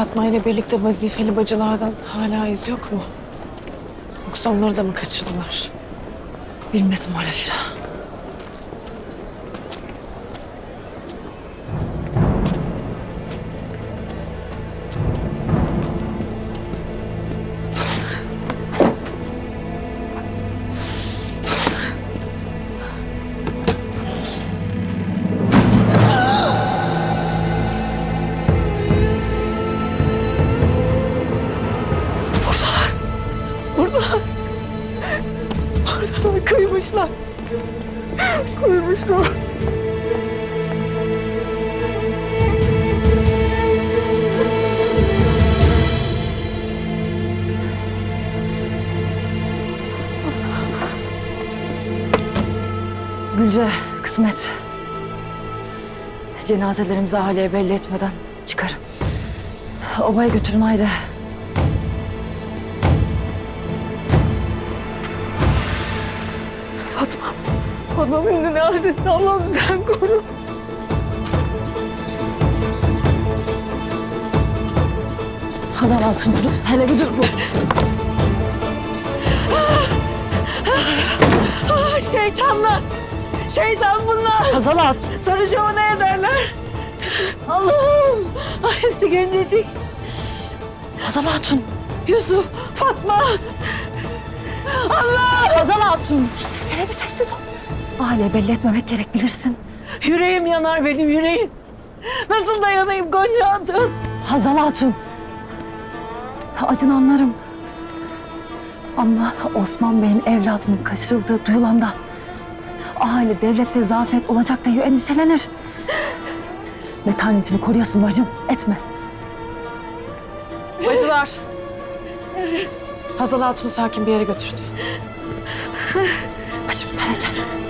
Fatma ile birlikte vazifeli bacılardan hala iz yok mu? Yoksa onları da mı kaçırdılar? Bilmesin öyle Fira. Oradalar kıymışlar. Kıymışlar. Gülce, kısmet. Cenazelerimizi aileye belli etmeden çıkarın. Obaya götürün haydi. Fatma. Fatma beni ne halinde Allah'ım sen koru. Hazal Altun dur. Hele bir dur bu. Ah şeytanlar. Şeytan bunlar. Hazal Altun. Sarıcama ne ederler? Allah'ım. Ah hepsi gelecek. Hazal Hatun. Yusuf, Fatma. Hazal Hatun. Hele bir sessiz ol. Aileye belli etmemek gerek bilirsin. Yüreğim yanar benim yüreğim. Nasıl dayanayım Gonca Hatun? Hazal Hatun. Acını anlarım. Ama Osman Bey'in evladının kaçırıldığı duyulanda aile devlette zafiyet olacak diye endişelenir. Metanetini koruyasın bacım. Etme. Bacılar. Hazal Hatun'u sakin bir yere götürün. Bacım hele gel.